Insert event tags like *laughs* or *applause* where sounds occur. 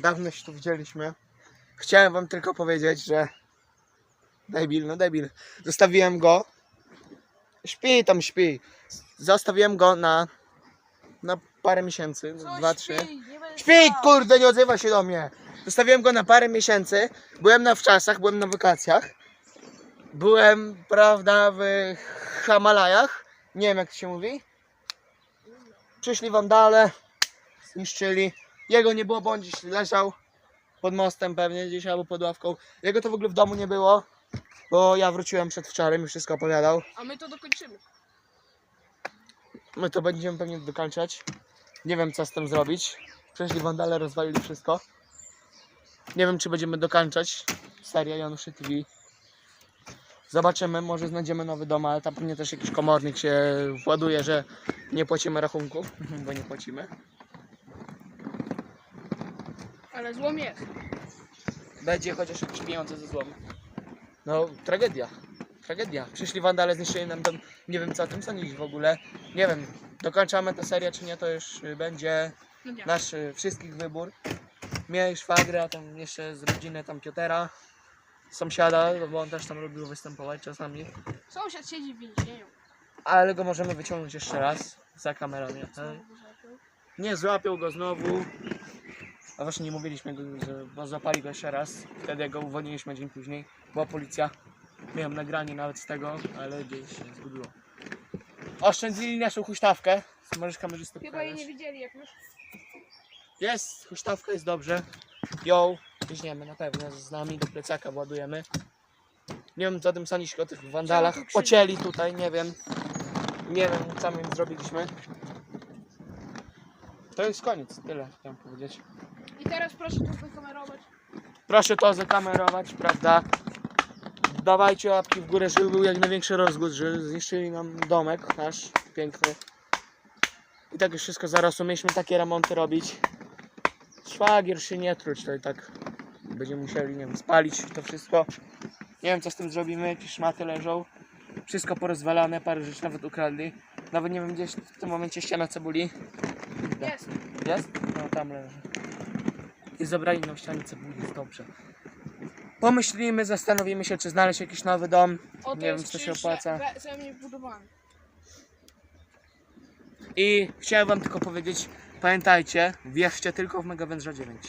Dawno się tu widzieliśmy. Chciałem wam tylko powiedzieć, że debil, no debil. Zostawiłem go. Śpi tam śpi. Zostawiłem go na na parę miesięcy, Co dwa, trzy. śpi? Kurde, nie odzywa się do mnie. Zostawiłem go na parę miesięcy. Byłem na wczasach, byłem na wakacjach. Byłem, prawda, w Himalajach. Nie wiem, jak to się mówi. Przyszli wandale, zniszczyli. Jego nie było, bo on leżał pod mostem pewnie, gdzieś albo pod ławką. Jego to w ogóle w domu nie było, bo ja wróciłem przedwczoraj i wszystko opowiadał. A my to dokończymy. My to będziemy pewnie dokończać. Nie wiem co z tym zrobić. Przyszli wandale, rozwalili wszystko. Nie wiem czy będziemy dokończać serię Januszy TV. Zobaczymy, może znajdziemy nowy dom, ale tam pewnie też jakiś komornik się właduje, że nie płacimy rachunków, *laughs* bo nie płacimy. Ale złom jest. Będzie chociaż jakieś pieniądze ze złomu. No, tragedia. Tragedia. Przyszli wandale, zniszczyli nam dom. Nie wiem co o tym sądzić w ogóle. Nie wiem, dokończamy tę serię czy nie, to już y, będzie No nie. nasz y, wszystkich wybór. Mnie i szwagra, tam jeszcze z rodziny tam Piotera, sąsiada, bo on też tam lubił występować czasami. Sąsiad siedzi w więzieniu. Ale go możemy wyciągnąć jeszcze raz za kamerą. Nie, nie złapią go znowu. A właśnie nie mówiliśmy, go, że bo złapali go jeszcze raz. Wtedy jak go uwolniliśmy dzień później. Była policja. Miałem nagranie nawet z tego, ale gdzieś się zgubiło. Oszczędzili naszą huśtawkę. Możesz kamerzystę Chyba jej pokazać. nie widzieli jak już. Jest, huśtawka jest dobrze. Ją weźmiemy na pewno z nami, do plecaka ładujemy. Nie wiem co o tym sądzisz o tych wandalach. Tu Pocięli tutaj, nie wiem. Nie wiem co my im zrobiliśmy. To jest koniec, tyle chciałem powiedzieć. I teraz proszę to wykamerować. Proszę to zakamerować, prawda? Dawajcie łapki w górę, żeby był jak największy rozgłos, że zniszczyli nam domek nasz piękny. I tak już wszystko zarosło. Mieliśmy takie remonty robić. Szwagier się nie truć, to i tak będziemy musieli, nie wiem, spalić to wszystko. Nie wiem co z tym zrobimy, jakieś szmaty leżą. Wszystko porozwalane, parę rzeczy nawet ukradli. Nawet nie wiem gdzieś w tym momencie ściana cebuli. Jest. Jest? No tam leży. I zabrali nam ścianę cebuli, jest dobrze. Pomyślimy, zastanowimy się, czy znaleźć jakiś nowy dom. O, to Nie wiem, jest czy to się opłaca. we- ze mnie wbudowany. I chciałem wam tylko powiedzieć, pamiętajcie, wierzcie tylko w Mega Wędrza 9.